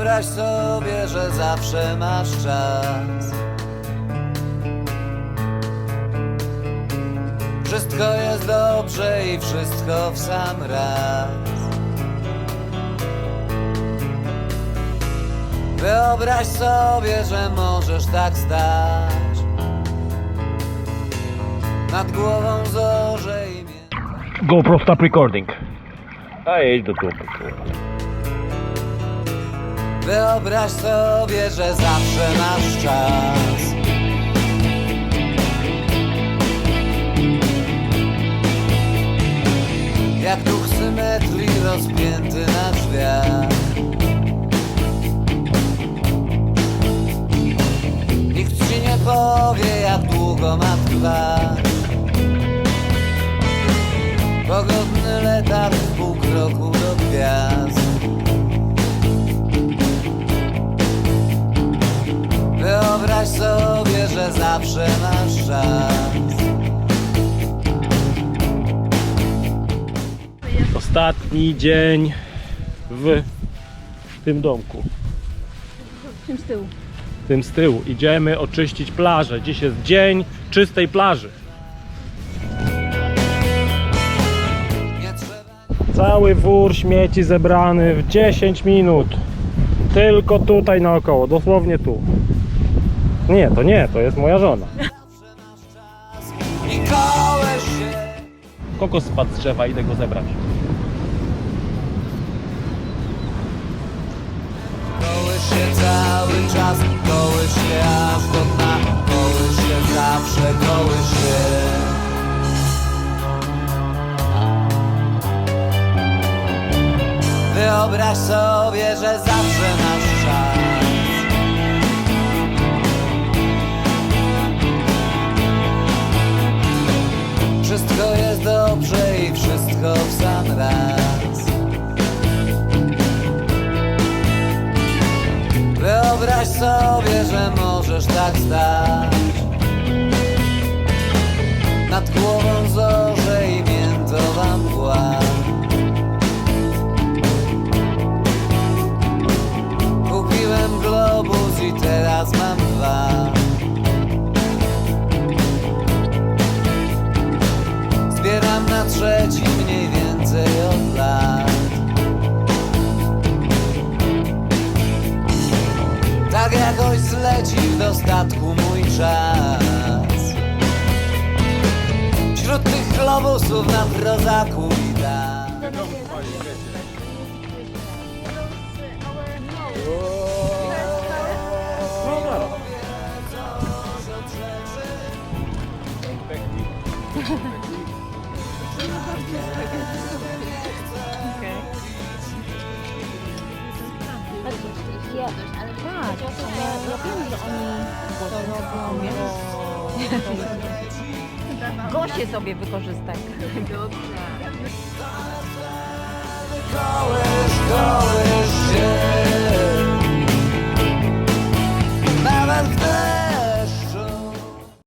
Wyobraź sobie, że zawsze masz czas. Wszystko jest dobrze i wszystko w sam raz. Wyobraź sobie, że możesz tak stać Nad głową zorze i mię... GoPro stop recording. A jedź do dupy, kurwa. Wyobraź sobie, że zawsze masz czas. Jak duch symetrii rozpięty na drzwiach. Nikt ci nie powie, jak długo ma trwać. Pogodny letarg w pół kroku do gwiazd że zawsze masz czas Ostatni dzień w tym domku. Czym z tyłu? Tym z tyłu. Idziemy oczyścić plażę. Dziś jest dzień czystej plaży. Cały wór śmieci zebrany w 10 minut. Tylko tutaj naokoło, dosłownie tu. Nie, to nie, to jest moja żona. Kokos spadł z drzewa, idę go zebrać. Kołysz się cały czas, kołysz się aż do dna Kołysz się zawsze, kołysz się Wyobraź sobie, że zawsze masz Wyobraź sobie, że możesz tak stać. Nad głową zorze i miętowa mgła Kupiłem globus i teraz mam dwa. Zbieram na trzeci Tak jakoś zleci w dostatku mój czas. Wśród tych globusów na prozaku widać Ja, ale tak, ale ja wiem, że oni to robią, bo... Gosie sobie kołysz się